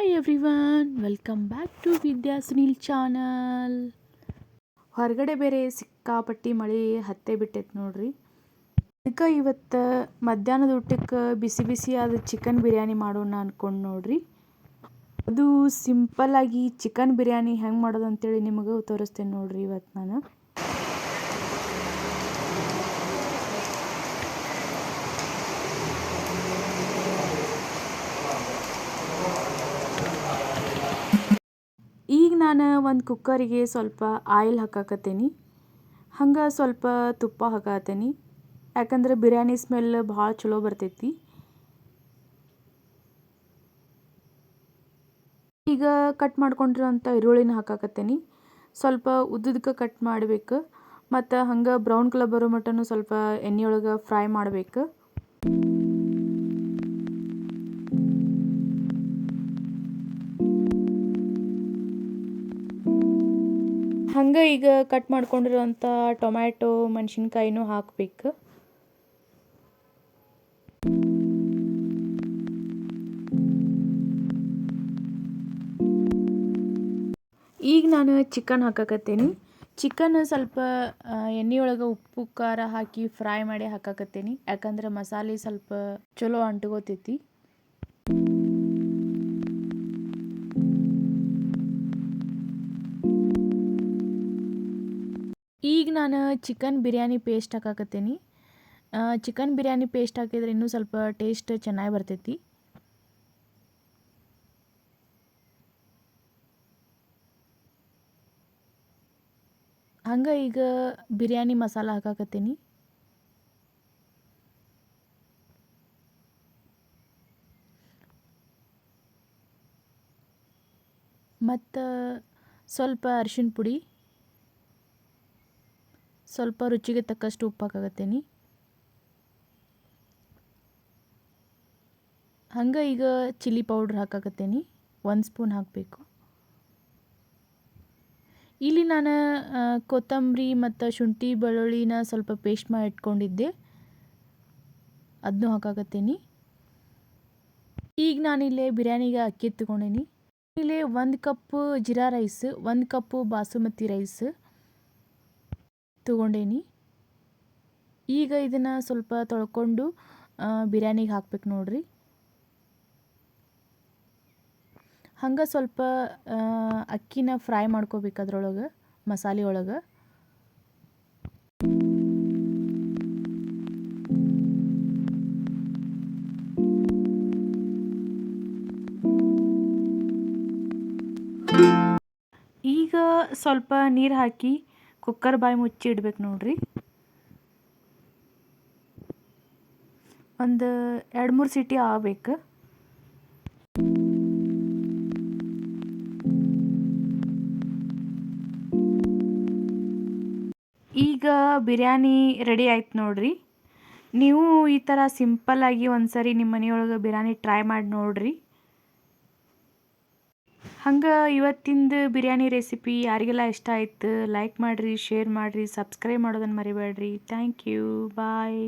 Hi everyone welcome back to Vidya Sunil channel ಹೊರಗಡೆ ಬೇರೆ ಸಿಕ್ಕಾಪಟ್ಟಿ ಮಳೆ ಹತ್ತೆ ಬಿಟ್ಟೈತೆ ನೋಡ್ರಿ. ಅದಕ್ಕೆ ಇವತ್ತು ಮಧ್ಯಾಹ್ನದ ಊಟಕ್ಕೆ ಬಿಸಿ ಬಿಸಿಯಾದ ಚಿಕನ್ ಬಿರಿಯಾನಿ ಮಾಡೋಣ ಅಂದ್ಕೊಂಡು ನೋಡ್ರಿ. ಅದು ಸಿಂಪಲ್ಲಾಗಿ ಚಿಕನ್ ಬಿರಿಯಾನಿ ಹೆಂಗೆ ಮಾಡೋದು ಅಂತೇಳಿ ನಿಮಗೆ ತೋರಿಸ್ತೇನೆ ನೋಡ್ರಿ ಇವತ್ತು ನಾನು ಈಗ ನಾನು ಒಂದು ಕುಕ್ಕರಿಗೆ ಸ್ವಲ್ಪ ಆಯಿಲ್ ಹಾಕಾಕತ್ತೀನಿ. ಹಂಗೆ ಸ್ವಲ್ಪ ತುಪ್ಪ ಹಾಕಾತೀನಿ ಯಾಕಂದ್ರೆ ಬಿರಿಯಾನಿ ಸ್ಮೆಲ್ ಭಾಳ ಚಲೋ ಬರ್ತೈತಿ. ಈಗ ಕಟ್ ಮಾಡ್ಕೊಂಡಿರೋಂಥ ಈರುಳ್ಳಿನ ಹಾಕಾಕತ್ತೀನಿ. ಸ್ವಲ್ಪ ಉದ್ದದಕ್ಕೆ ಕಟ್ ಮಾಡಬೇಕು. ಮತ್ತು ಹಂಗೆ ಬ್ರೌನ್ ಕಲರ್ ಬರೋ ಮಟನು ಸ್ವಲ್ಪ ಎಣ್ಣೆಯೊಳಗೆ ಫ್ರೈ ಮಾಡಬೇಕು. ಹಂಗೆ ಈಗ ಕಟ್ ಮಾಡ್ಕೊಂಡಿರೋಂಥ ಟೊಮ್ಯಾಟೊ, ಮೆಣಸಿನ್ಕಾಯಿನೂ ಹಾಕಬೇಕು. ಈಗ ನಾನು ಚಿಕನ್ ಹಾಕಕತ್ತೀನಿ. ಚಿಕನ್ ಸ್ವಲ್ಪ ಎಣ್ಣೆಯೊಳಗೆ ಉಪ್ಪು, ಖಾರ ಹಾಕಿ ಫ್ರೈ ಮಾಡಿ ಹಾಕಕತ್ತೀನಿ. ಯಾಕಂದ್ರೆ ಮಸಾಲೆ ಸ್ವಲ್ಪ ಚಲೋ ಅಂಟ್ಕೋತೈತಿ ಈಗ ನಾನು ಚಿಕನ್ ಬಿರಿಯಾನಿ ಪೇಸ್ಟ್ ಹಾಕಾಕತ್ತೀನಿ. ಚಿಕನ್ ಬಿರಿಯಾನಿ ಪೇಸ್ಟ್ ಹಾಕಿದ್ರೆ ಇನ್ನೂ ಸ್ವಲ್ಪ ಟೇಸ್ಟ್ ಚೆನ್ನಾಗಿ ಬರ್ತೈತಿ. ಹಂಗೆ ಈಗ ಬಿರಿಯಾನಿ ಮಸಾಲ ಹಾಕಾಕತ್ತೀನಿ. ಮತ್ತು ಸ್ವಲ್ಪ ಅರಿಶಿನ ಪುಡಿ. ಸ್ವಲ್ಪ ರುಚಿಗೆ ತಕ್ಕಷ್ಟು ಉಪ್ಪು ಹಾಕಾಕತ್ತೀನಿ ಹಂಗೆ ಈಗ ಚಿಲ್ಲಿ ಪೌಡ್ರ್ ಹಾಕಾಕತ್ತೀನಿ ಒಂದು ಸ್ಪೂನ್ ಹಾಕಬೇಕು. ಇಲ್ಲಿ ನಾನು ಕೊತ್ತಂಬರಿ ಮತ್ತು ಶುಂಠಿ ಬೆಳ್ಳುಳ್ಳಿನ ಸ್ವಲ್ಪ ಪೇಸ್ಟ್ ಮಾಡಿ ಇಟ್ಕೊಂಡಿದ್ದೆ. ಅದನ್ನು ಹಾಕಾಕತ್ತೀನಿ ಈಗ ನಾನಿಲ್ಲೇ ಬಿರಿಯಾನಿಗೆ ಅಕ್ಕಿ ತಗೊಂಡೇನಿ ಇಲ್ಲಿ ಒಂದು ಕಪ್ ಜೀರಾ ರೈಸ್, ಒಂದು ಕಪ್ಪು ಬಾಸುಮತಿ ರೈಸ್ ತೊಗೊಂಡೇನಿ. ಈಗ ಇದನ್ನು ಸ್ವಲ್ಪ ತೊಳ್ಕೊಂಡು ಬಿರಿಯಾನಿಗೆ ಹಾಕ್ಬೇಕು ನೋಡ್ರಿ. ಹಂಗೆ ಸ್ವಲ್ಪ ಅಕ್ಕಿನ ಫ್ರೈ ಮಾಡ್ಕೋಬೇಕು ಅದರೊಳಗೆ, ಮಸಾಲೆ ಒಳಗೆ. ಈಗ ಸ್ವಲ್ಪ ನೀರು ಹಾಕಿ ಕುಕ್ಕರ್ ಬಾಯಿ ಮುಚ್ಚಿ ಇಡ್ಬೇಕು ನೋಡ್ರಿ. ಒಂದು ಎರಡು ಮೂರು ಸಿಟಿ ಆಗಬೇಕು. ಈಗ ಬಿರಿಯಾನಿ ರೆಡಿ ಆಯ್ತು ನೋಡ್ರಿ. ನೀವು ಈ ಥರ ಸಿಂಪಲ್ಲಾಗಿ ಒಂದು ಸರಿ ನಿಮ್ಮ ಮನೆಯೊಳಗೆ ಬಿರಿಯಾನಿ ಟ್ರೈ ಮಾಡಿ ನೋಡ್ರಿ. ಹಂಗೆ ಇವತ್ತಿಂದು ಬಿರಿಯಾನಿ ರೆಸಿಪಿ ಯಾರಿಗೆಲ್ಲ ಇಷ್ಟ ಆಯ್ತು ಲೈಕ್ ಮಾಡಿರಿ ಶೇರ್ ಮಾಡಿರಿ ಸಬ್ಸ್ಕ್ರೈಬ್ ಮಾಡೋದನ್ನು ಮರಿಬೇಡ್ರಿ. Thank you bye